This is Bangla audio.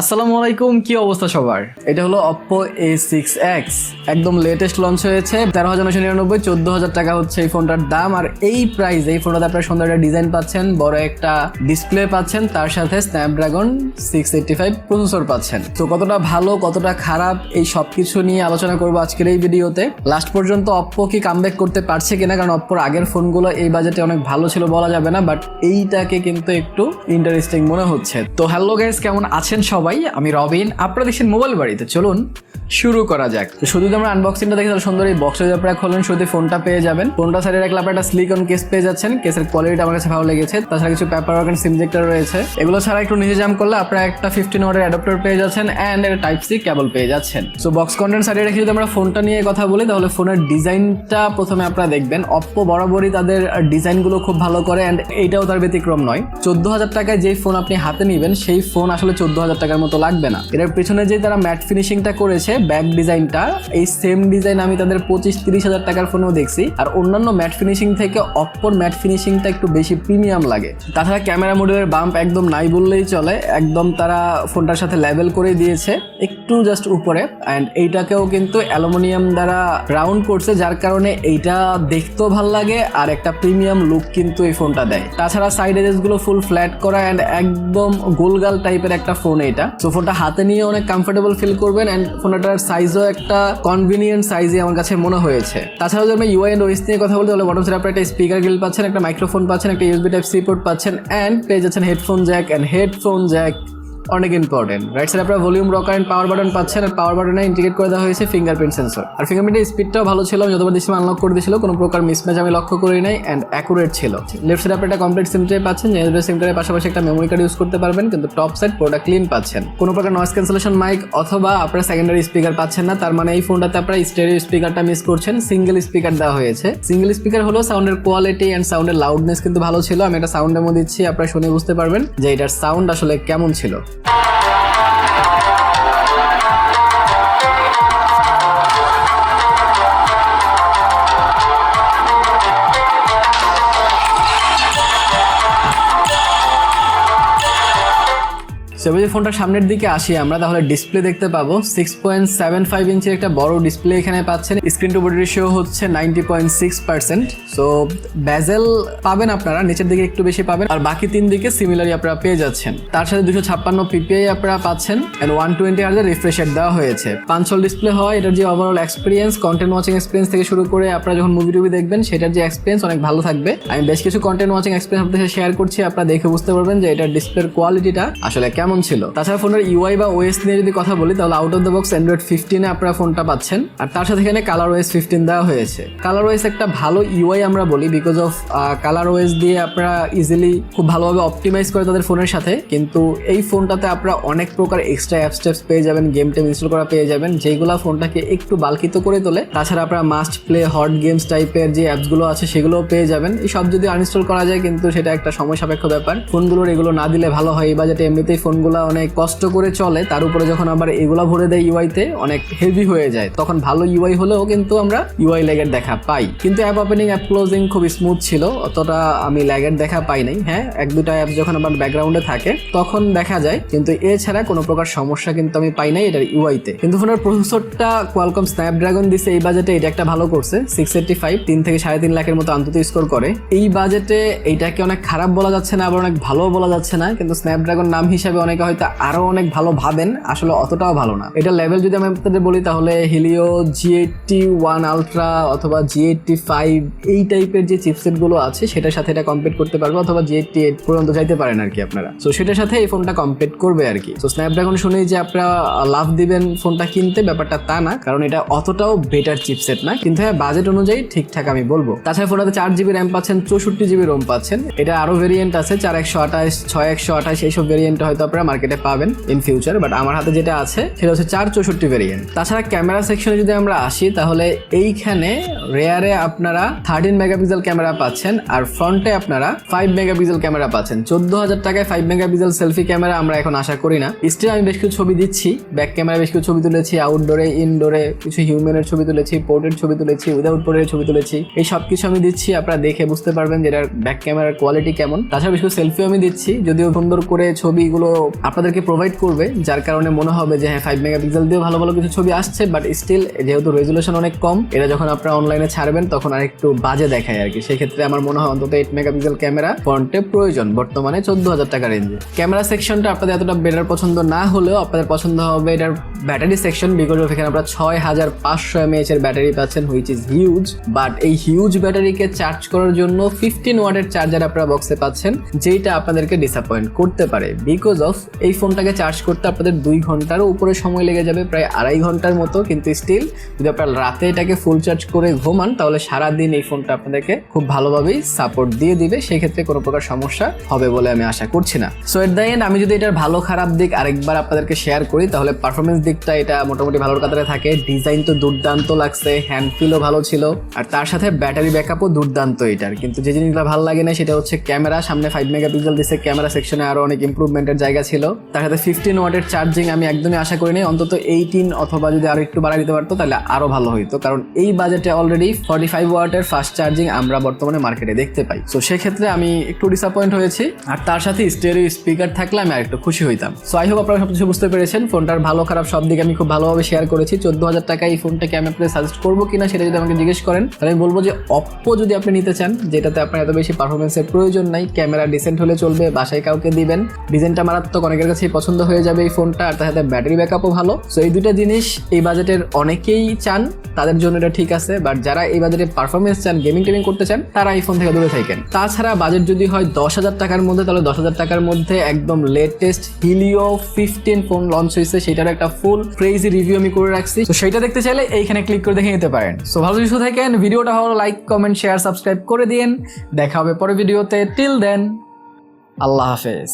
আসসালামু আলাইকুম, কি অবস্থা সবার? এটা হলো অপ্পো এ সিক্স এক্স একদম লেটেস্ট লঞ্চ হয়েছে, তেরো হাজার নশো নিরানব্বই, চোদ্দ হাজার টাকা হচ্ছে এই ফোনটার দাম। আর এই প্রাইস এই ফোনটাতে আপনারা সুন্দর একটা ডিজাইন পাচ্ছেন, বড় একটা ডিসপ্লে পাচ্ছেন, তার সাথে Snapdragon six eighty five processor পাচ্ছেন। তো কতটা ভালো, কতটা খারাপ, এই সব কিছু নিয়ে আলোচনা করব আজকের এই ভিডিওতে। লাস্ট পর্যন্ত অপ্পো কি কামব্যাক করতে পারছে কিনা, কারণ অপ্পোর আগের ফোনগুলো এই বাজেটে অনেক ভালো ছিল বলা যাবে না বাট এইটাকে কিন্তু একটু ইন্টারেস্টিং মনে হচ্ছে। তো হ্যালো গাইস কেমন আছেন সবাই? আমি রবিন আপনারা দেখছেন মোবাইল বাড়িতে চলুন। শুরু করা যাক। তো শুধু আমরা আনবক্সিংটা দেখি সুন্দর এই বক্সে যদি আপনারা খোলেন শুরুতে ফোনটা পেয়ে যাবেন। ফোনটা সাইডে রাখলে আপনারা একটা স্লিকন কেস পেয়ে যাচ্ছেন। কেসের কোয়ালিটি আমার কাছে ভালো লেগেছে। তাছাড়া কিছু পেপার ওয়ার্ক অ্যান্ড সিমজেক্টর রয়েছে। এগুলো ছাড়া একটু নিজে জাম করলে আপনারা একটা ফিফটিন ওয়ার্ডের অ্যাডাপ্টার পেয়ে যাচ্ছেন অ্যান্ড একটা টাইপ সি কেবল পেয়ে যাচ্ছেন। সো বক্স কন্টেন্ট সাইডে রেখে যদি আমরা ফোনটা নিয়ে কথা বলি, তাহলে ফোনের ডিজাইনটা প্রথমে আপনারা দেখবেন। অপ্পো বরাবরই তাদের ডিজাইনগুলো খুব ভালো করে অ্যান্ড এইটাও তার ব্যতিক্রম নয়। চোদ্দ হাজার টাকায় যেই ফোন আপনি হাতে নেবেন, সেই ফোন আসলে চোদ্দ হাজার টাকার মতো লাগবে না। এটার পেছনে যে তারা ম্যাট ফিনিশিংটা করেছে ব্যাক ডিজাইনটা এই সেম ডিজাইন আমি তাদের পঁচিশ, তিরিশ হাজার টাকার ফোনেও দেখছি। আর অন্যান্য ম্যাট ফিনিশিং থেকে অপ্পোর ম্যাট ফিনিশিংটা একটু বেশি প্রিমিয়াম লাগে। তাছাড়া ক্যামেরা মডেলের বাম্প একদম নাই বললেই চলে। একদম তারা ফোনটার সাথে লেভেল করে দিয়েছে, একটু জাস্ট উপরে। অ্যান্ড এইটাকেও কিন্তু অ্যালুমিনিয়াম দ্বারা রাউন্ড করছে, যার কারণে এইটা দেখতেও ভালো লাগে, আর একটা প্রিমিয়াম লুক কিন্তু এই ফোনটা দেয়। তাছাড়া সাইড এজেসগুলো ফুল ফ্ল্যাট করা অ্যান্ড একদম গোলগাল টাইপের একটা ফোন এটা সো ফোনটা হাতে নিয়ে অনেক কমফোর্টেবল ফিল করবেন অ্যান্ড ফোনটার সাইজও একটা কনভিনিয়েন্ট সাইজে আমার কাছে মনে হয়েছে। তাছাড়াও যদি আমি ইউআই এন্ড ওএস নিয়ে কথা বলতে তাহলে বটম সাইড আপনার একটা স্পিকার গ্রিল পাচ্ছেন, একটা মাইক্রোফোন পাচ্ছেন, একটা ইউএসবি টাইপ সি পোর্ট পাচ্ছেন অ্যান্ড পেয়ে যাচ্ছেন headphone jack and headphone jack অনেক ইম্পর্টেন্ট রাইট সাইড আপনারা volume rock and power button পাচ্ছেন আর পাওয়ার বাটনে ইন্টিগ্রেট করে দেওয়া হয়েছে ফিঙ্গারপ্রিন্ট সেন্সর আর ফিঙ্গারপ্রিন্টের স্পিডটাও ভালো ছিল, আমি যতবার দিচ্ছিলাম আনলক করে দিয়েছিল, কোনো প্রকার মিসম্যাচ আমি লক্ষ্য করি নাই অ্যান্ড অ্যাকুরেট ছিল। লেফট সাইড আপনারা একটা কমপ্লিট সিম ট্রে পাচ্ছেন যে সিম পাশাপাশি একটা মেমোরি কার্ড ইউজ করতে পারবেন, কিন্তু টপ সাইড পুরোটা ক্লিন পাচ্ছেন। কোনো প্রকার নয়েস ক্যান্সেলেশন মাইক অথবা আপনারা সেকেন্ডারি স্পিকার পাচ্ছেন না, তার মানে এই ফোনটাতে আপনারা স্টেরিও স্পিকারটা মিস করছেন সিঙ্গেল স্পিকার দেওয়া হয়েছে। সিঙ্গেল স্পিকার হলো সাউন্ডের কোয়ালিটি অ্যান্ড সাউন্ডের লাউডনেস কিন্তু ভালো ছিল, আমি একটা সাউন্ড ডেমো দিচ্ছি, আপনারা শুনে বুঝতে পারবেন যে এটার সাউন্ড আসলে কেমন ছিল। Bye. সেভাবে যে ফোনটার সামনের দিকে আসি আমরা, তাহলে ডিসপ্লে দেখতে পাবো। সিক্স পয়েন্ট সেভেন ফাইভ ইঞ্চের একটা বড় ডিসপ্লে এখানে পাচ্ছেন। স্ক্রিন টু বডি রেশিও হচ্ছে ninety point six percent so bezel পাবেন আপনারা, নিচের দিকে একটু বেশি পাবেন। আর বাকি তিন দিকে সিমিলারই আপনারা পেয়ে যাচ্ছেন। তার সাথে দুশো ছাপ্পান্ন পিপিআই আপনারা পাচ্ছেন। অ্যান্ড ওয়ান টোয়েন্টি হাজার রিফ্রেশার দেওয়া হয়েছে। পাঁচশোল ডিসপ্লে হয়, এটার যে overall experience content watching experience থেকে শুরু করে আপনারা যখন মুভি টুভি দেখবেন, সেটার যে এক্সপিরিয়েন্স অনেক ভালো থাকবে। আমি বেশ কিছু কন্টেন্ট ওয়াচিং এক্সপিরিয়েন্স আপনাদের শেয়ার করছি, আপনারা দেখে বুঝতে পারবেন যে এটার ডিসপ্লের কোয়ালিটিটা আসলে কেমন ছিল। তাছাড়া ফোনের ইউআই বা ওএস নিয়ে যদি কথা বলি, তাহলে out of the box Android ফিফটিনে আপনারা ফোনটা পাচ্ছেন। আর তার সাথে এখানে কালার ওএস ফিফটিন দেওয়া হয়েছে। কালার ওএস একটা ভালো ইউআই আমরা বলি বিকজ অফ কালার ওএস দিয়ে আপনারা ইজিলি খুব ভালোভাবে অপটিমাইজ করে তাদের ফোনের সাথে। কিন্তু এই ফোনটাতে আপনারা অনেক প্রকার এক্সট্রা অ্যাপ স্টেপস পেয়ে যাবেন গেম টেম ইনস্টল করা পেয়ে যাবেন। যেগুলো ফোনটাকে একটু বালকিত করে তোলে, তাছাড়া আপনারা মাস্ট প্লে হট গেমস টাইপের যে অ্যাপসগুলো আছে, সেগুলোও পেয়ে যাবেন। এই সব যদি আনইনস্টল করা যায়, কিন্তু সেটা একটা সময় সাপেক্ষ ব্যাপার। ফোনগুলোর এগুলো না দিলে ভালো হয়। এই বাজেটে এমনিতেই ফোনগুলো অনেক কষ্ট করে চলে, তার উপরে যখন আবার এগুলা ভরে দেয় ইউআইতে, অনেক হেভি হয়ে যায়। তখন ভালো ইউআই হলেও কিন্তু আমরা ইউআই ল্যাগের দেখা পাই। কিন্তু অ্যাপ ওপেনিং অ্যাপ ক্লোজিং খুব স্মুথ ছিল, অতটা আমি ল্যাগের দেখা পাই নাই। হ্যাঁ এক দুটা অ্যাপ যখন আমার ব্যাকগ্রাউন্ডে থাকে, তখন দেখা যায়। কিন্তু এছাড়া কোনো প্রকার সমস্যা কিন্তু আমি পাই নাই এটার ইউআইতে। কিন্তু ফোনের প্রসেসরটা কোয়ালকম স্ন্যাপড্রাগন দিছে, এই বাজেটে এটা একটা ভালো করছে সিক্স এইটটি ফাইভ তিন থেকে সাড়ে তিন লাখের মতো আন্তত স্কোর করে। এই বাজেটে এইটাকে অনেক খারাপ বলা যাচ্ছে না, আবার অনেক ভালো বলা যাচ্ছে না, কিন্তু স্ন্যাপড্রাগন নাম হিসাবে অনেকে হয়তো আরও অনেক ভালো ভাবেন, আসলে অতটাও ভালো না। এটা লেভেল যদি আমি আপনাদের বলি, তাহলে Helio G eighty one ultra অথবা জি এইটটি ফাইভ এই টাইপের যে চিপসেটগুলো আছে, সেটার সাথে এটা কম্পিট করতে পারবে অথবা জি এইটটি এইট পর্যন্ত যাইতে পারেন আর কি আপনারা। তো সেটার সাথে এই ফোনটা কম্পিট করবে আর কি তো স্ন্যাপড্রাগন শুনেই যে আপনারা লাভ দিবেন ফোনটা কিনতে, ব্যাপারটা তা না, কারণ এটা অতটাও বেটার চিপসেট না। কিন্তু হ্যাঁ বাজেট অনুযায়ী ঠিকঠাক আমি বলব। তাছাড়া ফোনটাতে চার জিবি র্যাম পাচ্ছেন, চৌষট্টি জিবি রোম পাচ্ছেন। এটা আরও ভেরিয়েন্ট আছে, চার একশো আঠাশ, ছয় একশো আঠাশ, এইসব ভেরিয়েন্ট হয়তো মার্কেটে পাবেন ইন ফিউচার বাট আমার হাতে যেটা আছে, সেটা হচ্ছে চার চৌষট্টি ভেরিয়েন্ট তাছাড়া ক্যামেরা সেকশনে যদি আমরা আসি, তাহলে এইখানে রেয়ারে আপনারা থার্টিন মেগাপিক্সেল ক্যামেরা পাচ্ছেন, আর ফ্রন্টে আপনারা ফাইভ মেগাপিক্সেল ক্যামেরা পাচ্ছেন। চোদ্দ হাজার টাকায় ফাইভ মেগাপিক্সেল সেলফি ক্যামেরা আমরা এখন আশা করি না। স্টিল আমি বেশ কিছু ছবি দিচ্ছি ব্যাক ক্যামেরা বেশ কিছু ছবি তুলেছি আউটডোরে ইনডোরে কিছু হিউম্যানের ছবি তুলেছি পোর্টের ছবি তুলেছি উইদাউট পোর্টের ছবি তুলেছি। এই সব কিছু আমি দিচ্ছি, আপনারা দেখে বুঝতে পারবেন যে এটার ব্যাক ক্যামেরার কোয়ালিটি কেমন। তাছাড়া বেশ কিছু সেলফিও আমি দিচ্ছি, যদিও সুন্দর করে ছবিগুলো আপনাদেরকে প্রোভাইড করবে, যার কারণে মনে হবে যে হ্যাঁ ফাইভ মেগাপিক্সেল দিয়ে ভালো ভালো কিছু ছবি আসছে বাট স্টিল যেহেতু রেজুলেশন অনেক কম এটা যখন আপনারা অনলাইনে ছাড়বেন, তখন আর একটু বাজে দেখায় আর কি। সেক্ষেত্রে আমার মনে হয় অন্তত এইট মেগাপিক্সেল ক্যামেরা ফ্রন্টে প্রয়োজন, বর্তমানে চোদ্দ হাজার টাকা রেঞ্জে ক্যামেরা সেকশনটা আপনাদের এতটা বেটার পছন্দ না হলেও আপনাদের পছন্দ হবে এটার ব্যাটারি সেকশন বিকজ অফ এখানে আপনারা ছয় হাজার পাঁচশো এমএএচ এর ব্যাটারি পাচ্ছেন হুইচ ইজ হিউজ বাট এই হিউজ ব্যাটারিকে চার্জ করার জন্য ফিফটিন ওয়াটের চার্জার আপনারা বক্সে পাচ্ছেন যেটা আপনাদেরকে ডিসঅ্যাপয়েন্ট করতে পারে। বিকজ অফ এই ফোনটাকে চার্জ করতে আপনাদের দুই ঘন্টারও উপরে সময় লেগে যাবে, প্রায় আড়াই ঘণ্টার মতো, কিন্তু স্টিল যদি আপনারা রাতে এটাকে ফুল চার্জ করে ঘুমান, তাহলে সারাদিন এই ফোনটা আপনাদেরকে খুব ভালোভাবেই সাপোর্ট দিয়ে দিবে। সেক্ষেত্রে কোনো প্রকার সমস্যা হবে বলে আমি আশা করছি না। সো এট দ্য এন্ড আমি যদি এটার ভালো খারাপ দিক আরেকবার আপনাদেরকে শেয়ার করি, তাহলে পারফরমেন্স দিকটা এটা মোটামুটি ভালোর কাতারে থাকে। ডিজাইন তো দুর্দান্ত লাগছে হ্যান্ড ফিলও ভালো ছিল, আর তার সাথে ব্যাটারি ব্যাকআপও দুর্দান্ত এটার। কিন্তু যে জিনিসগুলো ভালো লাগে না, সেটা হচ্ছে ক্যামেরা সামনে ফাইভ মেগাপিক্সেল দিচ্ছে ক্যামেরা সেকশনে আরও অনেক ইম্প্রুভমেন্টের জায়গা ছিল। তার সাথে ফিফটিন ওয়াটের চার্জিং আমি একদমই আশা করিনি। অন্তত এইটিন অথবা যদি আরও একটু বাড়া দিতে পারতো, তাহলে আরও ভালো হইতো। কারণ এই বাজেটে অলরেডি ফর্টি ফাইভ ওয়াটের ফাস্ট চার্জিং আমরা বর্তমানে মার্কেটে দেখতে পাই। তো সেক্ষেত্রে আমি একটু ডিসঅ্যাপয়েন্ট হয়েছি। আর তার সাথে স্টেরিও স্পিকার থাকলে আমি আরেকটু খুশি হইতাম। সো আই হোপ আপনারা সবকিছু বুঝতে পেরেছেন। ফোনটার ভালো, খারাপ সব দিকে আমি খুব ভালোভাবে শেয়ার করেছি। চোদ্দ হাজার টাকা এই ফোনটাকে আমি আপনাদের সাজেস্ট করব কিনা সেটা যদি আমাকে জিজ্ঞেস করেন, তাহলে আমি বলব যে অপ্পো যদি আপনি নিতে চান, যেটাতে আপনার এত বেশি পারফরমেন্সের প্রয়োজন নাই ক্যামেরা ডিসেন্ট হলে চলবে, বাসায় কাউকে দিবেন ডিজাইনটা মারাত্মক অনেকের কাছেই পছন্দ হয়ে যাবে এই ফোনটা, আর তার সাথে ব্যাটারি ব্যাকআপও ভালো। সো এই দুটো জিনিস এই বাজেটের অনেকেই চান, তাদের জন্য এটা ঠিক আছে। বাট যারা এই বাজেটে পারফরমেন্স চান গেমিং টেমিং করতে চান, তারা এই ফোন থেকে দূরে থাকেন। তাছাড়া বাজেট যদি হয় দশ হাজার টাকার মধ্যে, তাহলে দশ হাজার টাকার মধ্যে একদম latest Helio fifteen phone launch হয়েছে। সেটার একটা ফুল ক্রেজি রিভিউ আমি করে রাখছি। তো সেটা দেখতে চাইলে এইখানে ক্লিক করে দেখে নিতে পারেন। সো ভালো কিছু থাকেন। ভিডিওটা ভালো লাইক কমেন্ট শেয়ার সাবস্ক্রাইব করে দিন দেখা হবে পরে ভিডিওতে টিল দেন আল্লাহ হাফেজ।